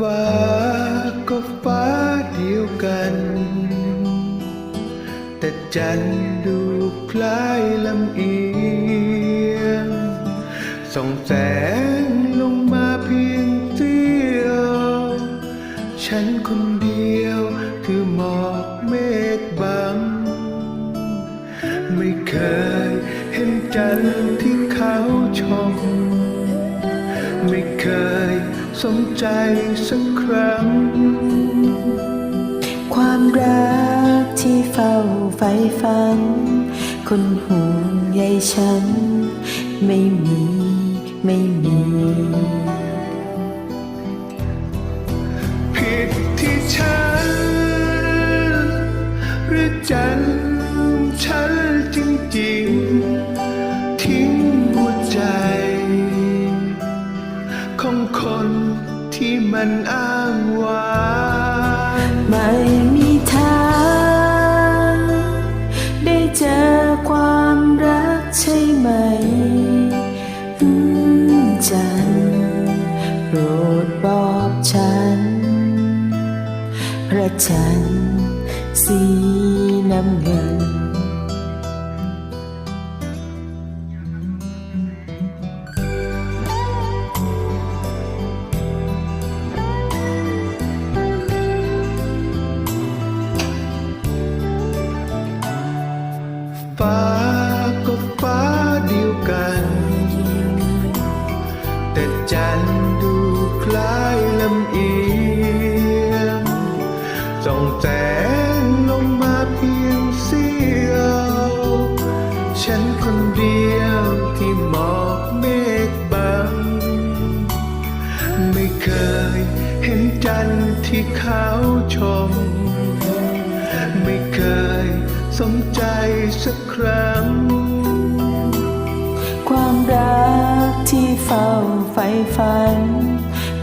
ฟ้าก็ฟ้าเดียวกัน แต่จันดูคล้ายลำเอียงส่องแสงลงมาเพียงเสี้ยว ฉันคนเดียวคือหมอกเมฆบัง ไม่เคยเห็นจันที่เขาชม ไม่เคย สนใจสักครั้ง ความรักที่เฝ้าใฝ่ฝันคนห่วงใยฉัน ไม่มี ไม่มี วางไม่มีทางได้เจอความรักใช่ไหมอืมจันโปรดบอกฉัน พระจันทร์สีน้ำเงิน ส่องแสงลงมาเพียงเสี้ยว ฉันคนเดียวที่หมอกเมฆบัง ไม่เคยเห็นจันทร์ที่เขาชม ไม่เคยสนใจสักครั้ง ความรักที่เฝ้าใฝ่ฝัน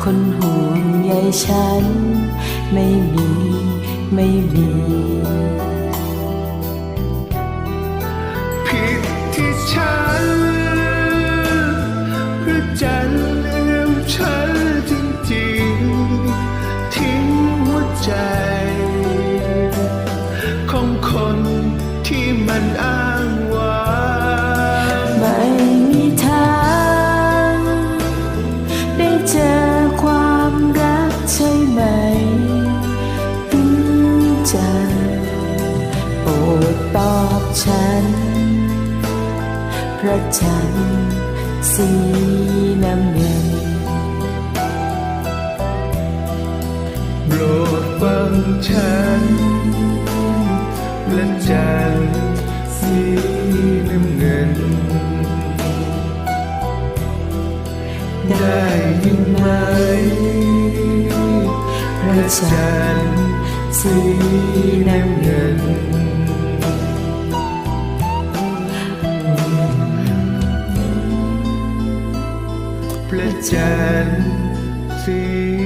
คนห่วงใยฉัน ไม่มี ไม่มีผิดที่ฉัน ฉัน พระจันทร์สีน้ำเงินโปรดฟังฉันและจันทร์สีน้ำเงิน ได้ยินไหมพระจันทร์สีน้ำเงิน พระจันทร์สี